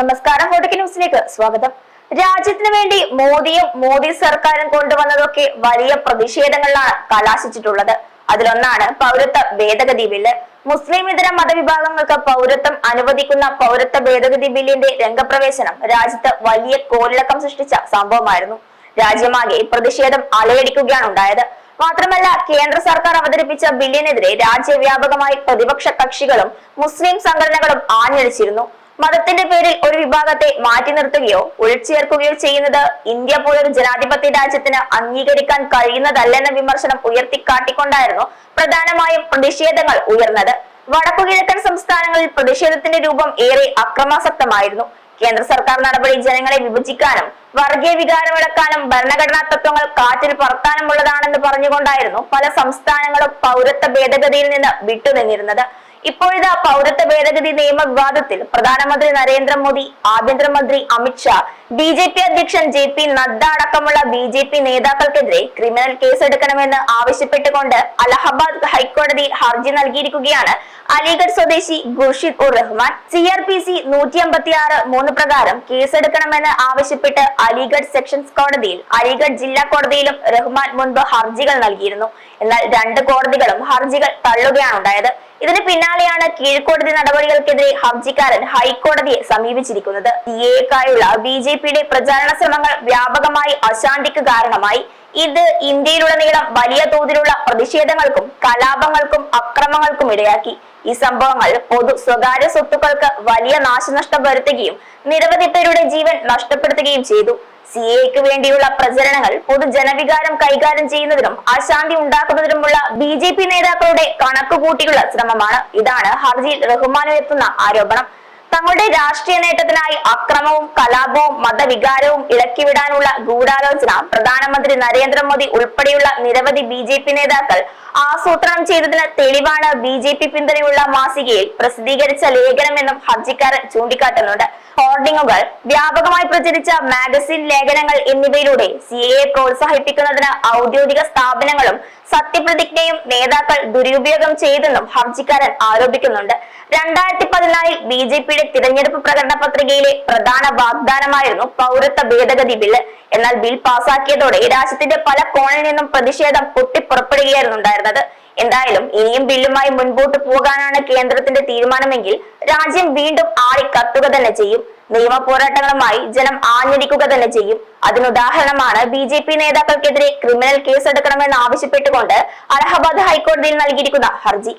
നമസ്കാരം ഫോട്ടോക്ക് ന്യൂസിലേക്ക് സ്വാഗതം. രാജ്യത്തിന് വേണ്ടി മോദിയും മോദി സർക്കാരും കൊണ്ടുവന്നതൊക്കെ വലിയ പ്രതിഷേധങ്ങളിലാണ് കലാശിച്ചിട്ടുള്ളത്. അതിലൊന്നാണ് പൗരത്വ ഭേദഗതി ബില്ല്. മുസ്ലിം ഇതര മതവിഭാഗങ്ങൾക്ക് പൗരത്വം അനുവദിക്കുന്ന പൗരത്വ ഭേദഗതി ബില്ലിന്റെ രംഗപ്രവേശനം രാജ്യത്ത് വലിയ കോലിളക്കം സൃഷ്ടിച്ച സംഭവമായിരുന്നു. രാജ്യമാകെ പ്രതിഷേധം അലയടിക്കുകയാണ് ഉണ്ടായത്. മാത്രമല്ല കേന്ദ്ര സർക്കാർ അവതരിപ്പിച്ച ബില്ലിനെതിരെ രാജ്യവ്യാപകമായി പ്രതിപക്ഷ കക്ഷികളും മുസ്ലിം സംഘടനകളും ആഞ്ഞടിച്ചിരുന്നു. മതത്തിന്റെ പേരിൽ ഒരു വിഭാഗത്തെ മാറ്റി നിർത്തുകയോ ഒഴിച്ചേർക്കുകയോ ചെയ്യുന്നത് ഇന്ത്യ പോലൊരു ജനാധിപത്യ രാജ്യത്തിന് അംഗീകരിക്കാൻ കഴിയുന്നതല്ലെന്ന വിമർശനം ഉയർത്തിക്കാട്ടിക്കൊണ്ടായിരുന്നു പ്രധാനമായും പ്രതിഷേധങ്ങൾ ഉയർന്നത്. വടക്കുകിഴക്കൻ സംസ്ഥാനങ്ങളിൽ പ്രതിഷേധത്തിന്റെ രൂപം ഏറെ അക്രമാസക്തമായിരുന്നു. കേന്ദ്ര സർക്കാർ നടപടി ജനങ്ങളെ വിഭജിക്കാനും വർഗീയ വികാരമിളക്കാനും ഭരണഘടനാ തത്വങ്ങൾ കാറ്റിൽ പറത്താനുമുള്ളതാണെന്ന് പറഞ്ഞുകൊണ്ടായിരുന്നു പല സംസ്ഥാനങ്ങളും പൗരത്വ ഭേദഗതിയിൽ നിന്ന് വിട്ടുനിന്നിരുന്നത്. ഇപ്പോഴിതാ പൗരത്വ ഭേദഗതി നിയമ വിവാദത്തിൽ പ്രധാനമന്ത്രി നരേന്ദ്രമോദി ആഭ്യന്തരമന്ത്രി അമിത്ഷാ ബി ജെ പി അധ്യക്ഷൻ ജെ പി നദ്ദ അടക്കമുള്ള ബി ജെ പി നേതാക്കൾക്കെതിരെ ക്രിമിനൽ കേസ് എടുക്കണമെന്ന് ആവശ്യപ്പെട്ടുകൊണ്ട് അലഹബാദ് ഹൈക്കോടതിയിൽ ഹർജി നൽകിയിരിക്കുകയാണ് അലിഗഡ് സ്വദേശി Khurshid Ur Rahman. C R P C നൂറ്റി അമ്പത്തി ആറ് മൂന്ന് പ്രകാരം കേസെടുക്കണമെന്ന് ആവശ്യപ്പെട്ട് അലിഗഡ് സെക്ഷൻസ് കോടതിയിൽ അലിഗഡ് ജില്ലാ കോടതിയിലും റഹ്മാൻ മുൻപ് ഹർജികൾ നൽകിയിരുന്നു. എന്നാൽ രണ്ട് കോടതികളും ഹർജികൾ തള്ളുകയാണ് ഉണ്ടായത് ഇതിന് പിന്നാലെയാണ് കീഴ്ക്കോടതി നടപടികൾക്കെതിരെ ഹർജിക്കാരൻ ഹൈക്കോടതിയെ സമീപിച്ചിരിക്കുന്നത്. സി എക്കായുള്ള ബി ജെ പിയുടെ പ്രചാരണ ശ്രമങ്ങൾ വ്യാപകമായി അശാന്തിക്ക് കാരണമായി. ഇത് ഇന്ത്യയിലുടനീളം വലിയ തോതിലുള്ള പ്രതിഷേധങ്ങൾക്കും കലാപങ്ങൾക്കും അക്രമങ്ങൾക്കും ഇടയാക്കി. ഈ സംഭവങ്ങൾ പൊതു സ്വകാര്യ സ്വത്തുക്കൾക്ക് വലിയ നാശനഷ്ടം വരുത്തുകയും നിരവധി പേരുടെ ജീവൻ നഷ്ടപ്പെടുത്തുകയും ചെയ്തു. സി എക്ക് വേണ്ടിയുള്ള പ്രചരണങ്ങൾ പൊതുജനവികാരം കൈകാര്യം ചെയ്യുന്നതിനും അശാന്തി ഉണ്ടാക്കുന്നതിനുമുള്ള ബി ജെ പി നേതാക്കളുടെ കണക്കുകൂട്ടിയുള്ള ശ്രമമാണ്. ഇതാണ് ഹർജിയിൽ റഹ്മാൻ ഉയർത്തുന്ന ആരോപണം. തങ്ങളുടെ രാഷ്ട്രീയ നേട്ടത്തിനായി അക്രമവും കലാപവും മതവികാരവും ഇളക്കിവിടാനുള്ള ഗൂഢാലോചന പ്രധാനമന്ത്രി നരേന്ദ്രമോദി ഉൾപ്പെടെയുള്ള നിരവധി ബി ജെ പി നേതാക്കൾ ആസൂത്രണം ചെയ്തതിന് തെളിവാണ് ബി ജെ പി പിന്തുണയുള്ള മാസികയിൽ പ്രസിദ്ധീകരിച്ച ലേഖനമെന്നും ഹർജിക്കാരൻ ചൂണ്ടിക്കാട്ടുന്നുണ്ട്. ഹോർഡിങ്ങുകൾ വ്യാപകമായി പ്രചരിച്ച മാഗസിൻ ലേഖനങ്ങൾ എന്നിവയിലൂടെ സി എ പ്രോത്സാഹിപ്പിക്കുന്നതിന് ഔദ്യോഗിക സ്ഥാപനങ്ങളും സത്യപ്രതിജ്ഞയും നേതാക്കൾ ദുരുപയോഗം ചെയ്തെന്നും ഹർജിക്കാരൻ ആരോപിക്കുന്നുണ്ട്. രണ്ടായിരത്തി പതിനാലിൽ ബി ജെ പിയുടെ തിരഞ്ഞെടുപ്പ് പ്രകടന പത്രികയിലെ പ്രധാന വാഗ്ദാനമായിരുന്നു പൗരത്വ ഭേദഗതി ബില്ല്. എന്നാൽ ബിൽ പാസാക്കിയതോടെ രാജ്യത്തിന്റെ പല കോണിൽ നിന്നും പ്രതിഷേധം പൊട്ടിപ്പുറപ്പെടുകയായിരുന്നു ഉണ്ടായിരുന്നത് എന്തായാലും ഇനിയും ബില്ലുമായി മുൻപോട്ട് പോകാനാണ് കേന്ദ്രത്തിന്റെ തീരുമാനമെങ്കിൽ രാജ്യം വീണ്ടും ആളി കത്തുക തന്നെ ചെയ്യും. നിയമ പോരാട്ടങ്ങളുമായി ജനം ആഞ്ഞടിക്കുക തന്നെ ചെയ്യും. അതിനുദാഹരണമാണ് ബി ജെ പി നേതാക്കൾക്കെതിരെ ക്രിമിനൽ കേസെടുക്കണമെന്ന് ആവശ്യപ്പെട്ടുകൊണ്ട് അലഹബാദ് ഹൈക്കോടതിയിൽ നൽകിയിരിക്കുന്ന ഹർജി.